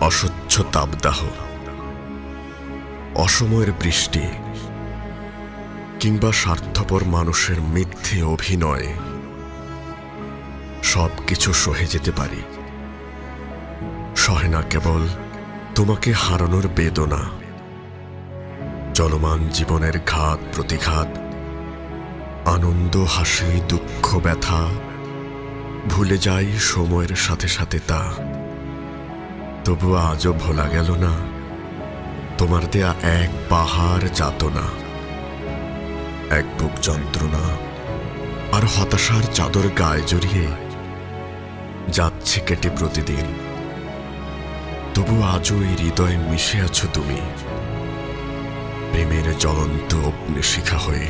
অসহ্য তাপদাহ। অসময়ের বৃষ্টি কিংবা স্বার্থপর মানুষের মিথ্যে অভিনয় সব কিছু সহে যেতে পারি। সহে না কেবল তোমাকে হারানোর বেদনা, চলমান জীবনের ঘাত প্রতিঘাত, আনন্দ, হাসি, দুঃখ, ব্যথা, ভুলে যাই সময়ের সাথে সাথে তা। তবু আজও ভোলা গেল না। তোমার দেয়া এক পাহাড় যাতনা, এক বুক যন্ত্রণা, আর হতাশার চাদর গায়ে জড়িয়ে যাচ্ছে কেটে প্রতিদিন। তবু আজও এই হৃদয়ে মিশে আছো তুমি, প্রেমের জ্বলন্ত অগ্নিশিখা হয়ে।